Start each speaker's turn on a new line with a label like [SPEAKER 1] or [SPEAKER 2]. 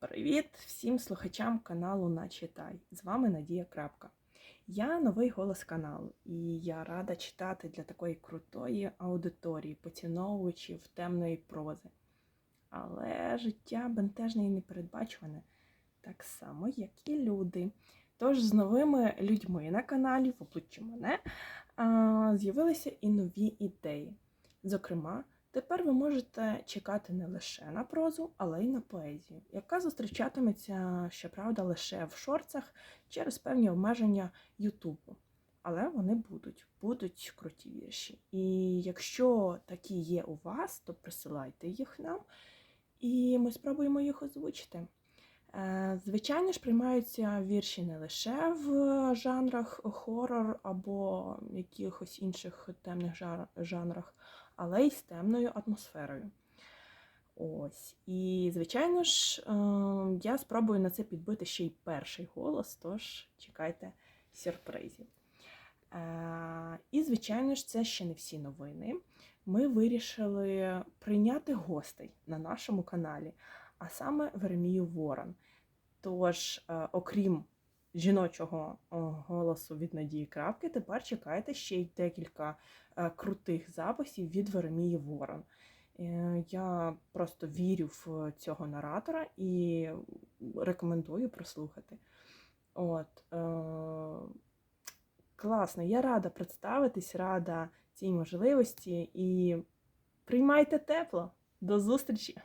[SPEAKER 1] Привіт всім слухачам каналу Начитай. З вами Надія Крапка. Я новий голос каналу, і я рада читати для такої крутої аудиторії, поціновувачів темної прози. Але життя бентежне і непередбачуване, так само, як і люди. Тож з новими людьми на каналі, в обличчя мене, з'явилися і нові ідеї. Зокрема, Тепер ви можете чекати не лише на прозу, але й на поезію, яка зустрічатиметься, щоправда, лише в шорцах через певні обмеження Ютубу. Але вони будуть, будуть круті вірші. І якщо такі є у вас, то присилайте їх нам, і ми спробуємо їх озвучити. Е, Звичайно ж, приймаються вірші не лише в жанрах хорор або якихось інших темних жанрах, але й з темною атмосферою. Ось. І, звичайно ж, е, я спробую на це підбити ще й перший голос, тож чекайте сюрпризів. Е, І, звичайно ж, це ще не всі новини. Ми вирішили прийняти гостей на нашому каналі, а саме Веремію Ворон. Тож, е, окрім жіночого голосу від Надії Крапки, тепер чекайте ще й декілька е, крутих записів від Веремії Ворон. Е, Я просто вірю в цього наратора і рекомендую прослухати. От, класно, я рада представитись, рада цій можливості і приймайте тепло. До зустрічі!